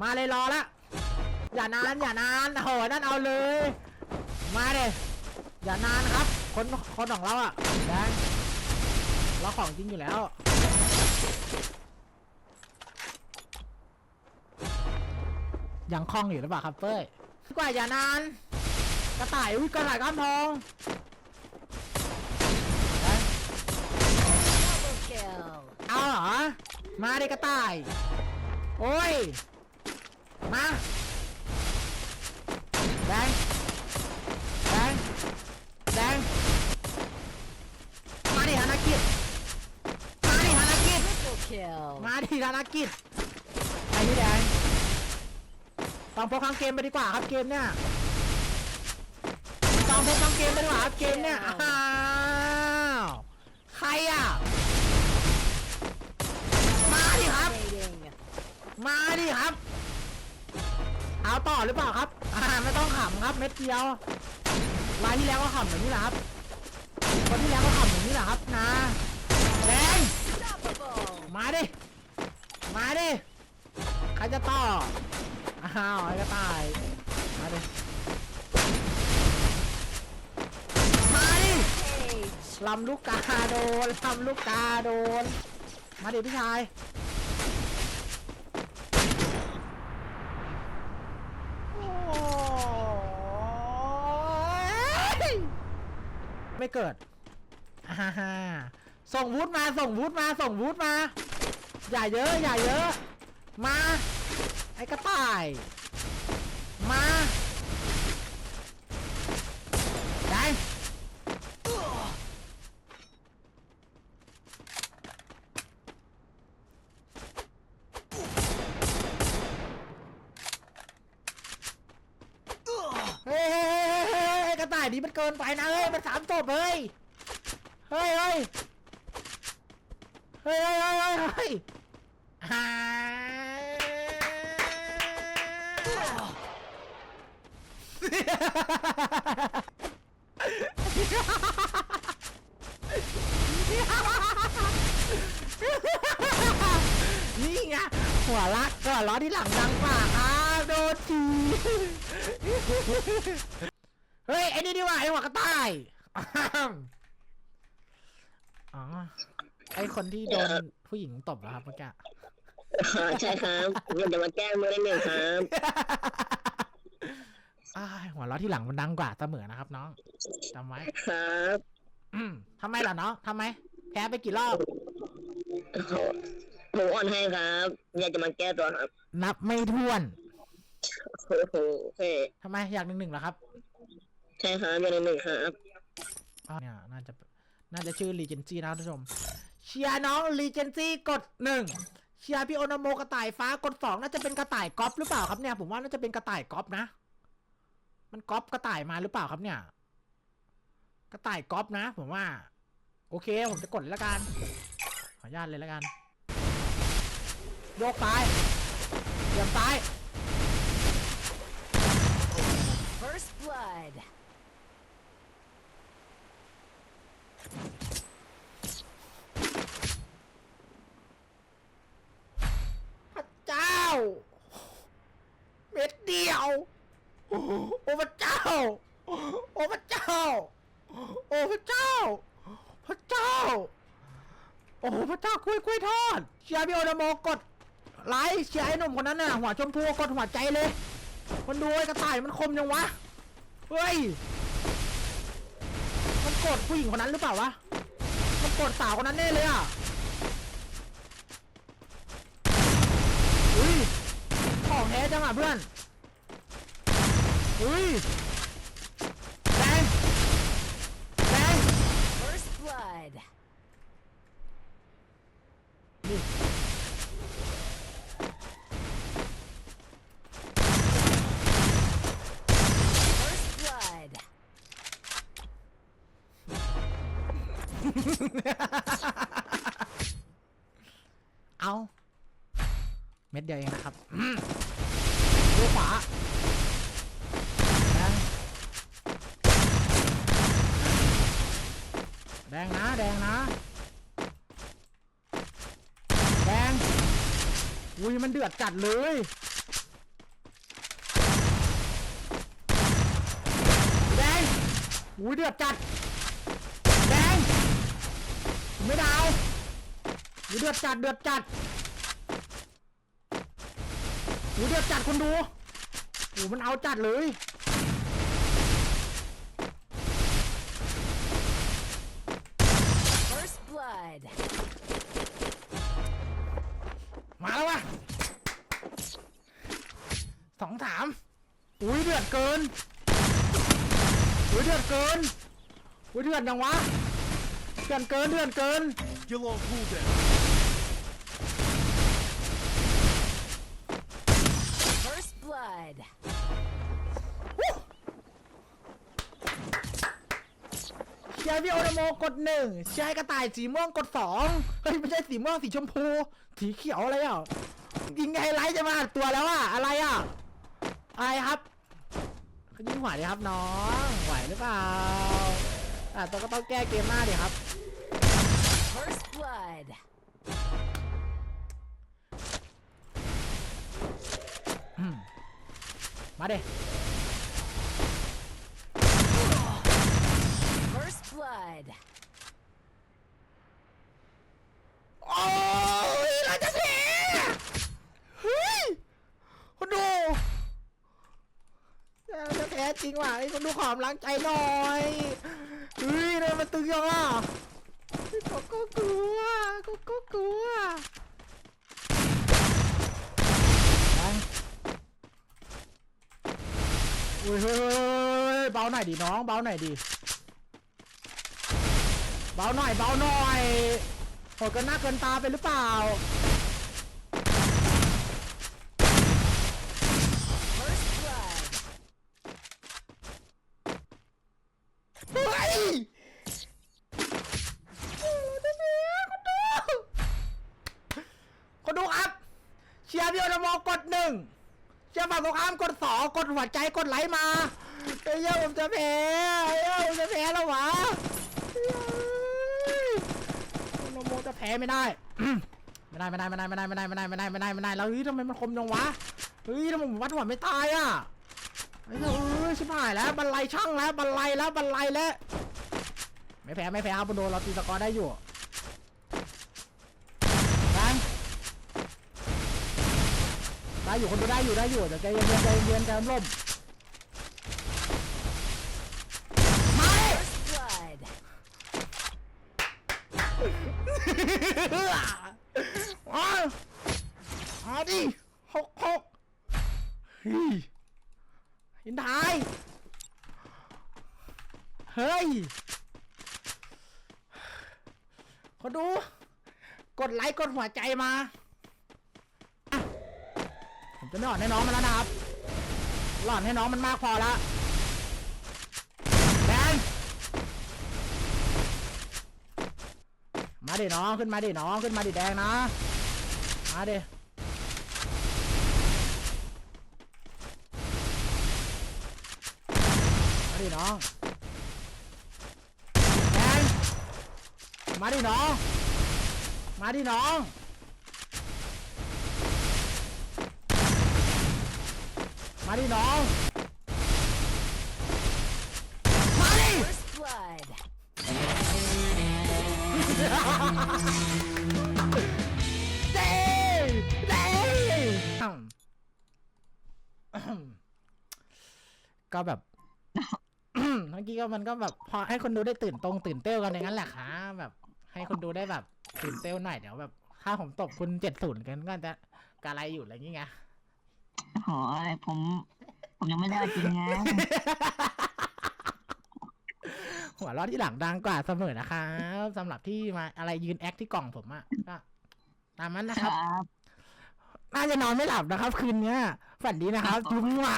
มาเลยรอละ อย่านานอย่านานโหนั่นเอาเลย มาเดยอย่านานครับ คนคนของเราอะแดงเราของจริงอยู่แล้วยังคล่องอยู่หรือเปล่าครับเป้ยกว่าอย่านาน กระต่ายอุ้ยกระต่ายก้ามทองเอาเหรอ มาเดิกระต่าย โอ้ย มาแดงแดงแดงมาดิธนกิจมาดิธนกิจ Triple kill. มาดิธนกิจไอ้นี่แดงต้องพกทั้งเกมไปดีกว่าครับเกมเนี่ยต้องพกทั้งเกมไปดีกว่าครับเกมเนี่ยอ้าวใครอะ มาดิครับ Dominating. มาดิครับ เอาต่อหรือเปล่าครับอ่าไม่ต้องขำครับเม็ดเดียวรายที่แล้วก็ขำแบบนี้แหละครับคนที่แล้วก็ขำแบบนี้แหละครับนะแดงมาดิมาดิใครจะต่ออ้าวไอ้กระต่ายมาดิมาดิลำลูกกาโดนลำลูกกาโดนมาดิพี่ชาย โอ้ย ไม่เกิดฮ่าฮ่าส่งวูดมาส่งวูดมาส่งวูดมา อย่าเยอะอย่าเยอะ มา ไอ้กระต่าย มาได้ เฮ้ยเฮ้ยเฮ้ยเฮ้ยเฮ้ยกระต่ายนี้มันเกินไปนะเฮ้ยมันสามศพเฮ้ยเฮ้ยเฮ้ยเฮ้ยเฮ้ยเฮ้ยเฮ้ยฮ่านี่ไงหัวละหัวล้อที่หลังดังกว่าครับโดนที เฮ้ยไอ้นี่ดีกว่าไอ้หัวกระต่ายอ้าวอ๋อไอ้คนที่โดนผู้หญิงตบเหรอครับเมื่อกี้อ่าใช่ครับอยากจะมาแก้มือได้หนึ่งครับ อ้ายหัวเราะที่หลังมันดังกว่าเสมอนะครับน้องจำไว้ครับอืมทำไมล่ะน้องทำไม แพ้ไปกี่รอบ ผมอ่อนให้ครับ อยากจะมาแก้ตัวครับนับไม่ถ้วนโอ้โหเฮ้ทำไมอยากหนึ่งหนึ่งเหรอครับ ใช่ครับอยากได้หนึ่งครับอ้าวเนี่ยน่าจะน่าจะชื่อรีเจนซี่นะครับท่านผู้ชม เชียร์น้องรีเจนซี่กดหนึ่งเชียร์พี่โอนาโมกระต่ายฟ้ากดสองน่าจะเป็นกระต่ายก๊อฟหรือเปล่าครับเนี่ย ผมว่าน่าจะเป็นกระต่ายก๊อฟนะ มันก๊อฟกระต่ายมาหรือเปล่าครับเนี่ย กระต่ายก๊อฟนะ ผมว่า โอเค ผมจะกดแล้วกัน ขออนุญาตเลยแล้วกันโยกซ้ายเหยียบซ้าย First blood. พระเจ้า เม็ดเดียว โอ้พระเจ้า โอ้พระเจ้า โอ้พระเจ้า พระเจ้า โอ้พระเจ้ากล้วยกล้วยทอดเชียร์พี่โอนาโมกดไลค์เชียร์ไอ้หนุ่มคนนั้นน่ะหัวชมพูกดหัวใจเลย มันดูไอ้กระต่ายมันคมยังวะ เฮ้ย กดผู้หญิงคนนั้นหรือเปล่าวะ มันกดสาวคนนั้นแน่เลยอะอุ้ย ของแท้จังอะเพื่อนอุ้ย เดียวเองนะครับดูขวาแดงนะ แดงนะ แดงอุ้ยมันเดือดจัดเลยแดงอุ้ยเดือดจัด แดง ไม่ไดาวอุ้ยเดือดจัด เดือดจัด อุ้ยเดือดจัดคนดูโอ้มันเอาจัดเลย First blood. มาแล้ววะสองสามอุ้ยเดือดเกินอุ้ยเดือดเกินอุ้ยเดือดยังวะเดือดเกินเดือดเกิน Still on cooldown. First blood. เชียร์พี่โอนาโมกดหนึ่งเชียร์กระต่ายสีม่วงกดสองเฮ้ยไม่ใช่สีม่วงสีชมพู สีเขียวอะไรอะยิงไฮไลท์จะมาอัดตัวแล้วอะอะไรอะอะไรครับยิงไหวดิครับน้องไหวหรือเปล่าอะตัวก็ต้องแก้เกมหน้าดิครับ First blood. มาเด้ First blood. โอ้ยเราจะแพ้เฮ้ยคนดูเราจะแพ้จริงว่ะไอ้คนดูขอมล้างใจหน่อยเฮ้ยเนี่ยมันตึงยังอะเฮ้ยก็ก็กลัวก็ก็กลัวไป อุ้ยเฮ้ยเบาหน่อยดิน้องเบาหน่อยดิเบาหน่อยเบาหน่อยโหดเกินหน้าเกินตาไปหรือเปล่า First blood. เฮ้ยคนดูครับเชียร์พี่อนาโมกดหนึ่ง เชียร์ฝั่งตรงข้ามกดสองกดหัวใจกดไลค์มาเฮ้ยผมจะแพ้เฮ้ยผมจะแพ้แล้ววะโนโมจะแพ้ไม่ได้ไม่ได้ไม่ได้ไม่ได้ไม่ได้ไม่ได้ไม่ได้ไม่ได้ไม่ได้ไม่ได้แล้วเฮ้ยทำไมมันคมจังวะเฮ้ยทำไมผมวัดหัวไม่ตายอะเฮ้ยเอ้ยชิบหายแล้วบันไลช่างแล้วบันไลแล้วบันไลแล้วไม่แพ้ไม่แพ้ครับบุโดเราตีสกอร์ได้อยู่ยังได้ อยู่คนดูได้อยู่ได้อยู่เดี๋ยวใจเย็นๆใจเย็นๆใจร่มม่ First blood. มามาดิหกหกเฮ้ยหินทายเฮ้ยคนดู กดไลค์กดหัวใจมา ผมจะไม่อ่อนให้น้องมันแล้วนะครับหล่อนให้น้องมันมากพอละแดงมาดิน้องขึ้นมาดิน้องขึ้นมาดิแดงนะ มาดิมาดิน้องแดงมาดิน้อง มาดิน้อง มาดิน้อง มาดิ First blood. เด้เด้อืมอืมก็แบบ เมื่อกี้ก็มันก็แบบ พอให้คนดูได้ตื่นตรงตื่นเต้นกันอย่างนั้นแหละค่ะแบบ ให้คนดูได้แบบตื่นเต้นหน่อยเดี๋ยวแบบ ถ้าผมตบคุณเจ็ดศูนย์กันก็จะกะไรอยู่อะไรอย่างเงี้ย โหอะไรผม ผมยังไม่ได้กินไงหัวเร้อที่หลังดังกว่าเสมอนะครับสำหรับที่มาอะไรยืนแอคที่กล่องผมอะก็ตามนั้นนะคครัรับ บ น่าจะนอนไม่หลับนะครับ คืนเนี้ยฝันดีนะครับจุ๊บหว่า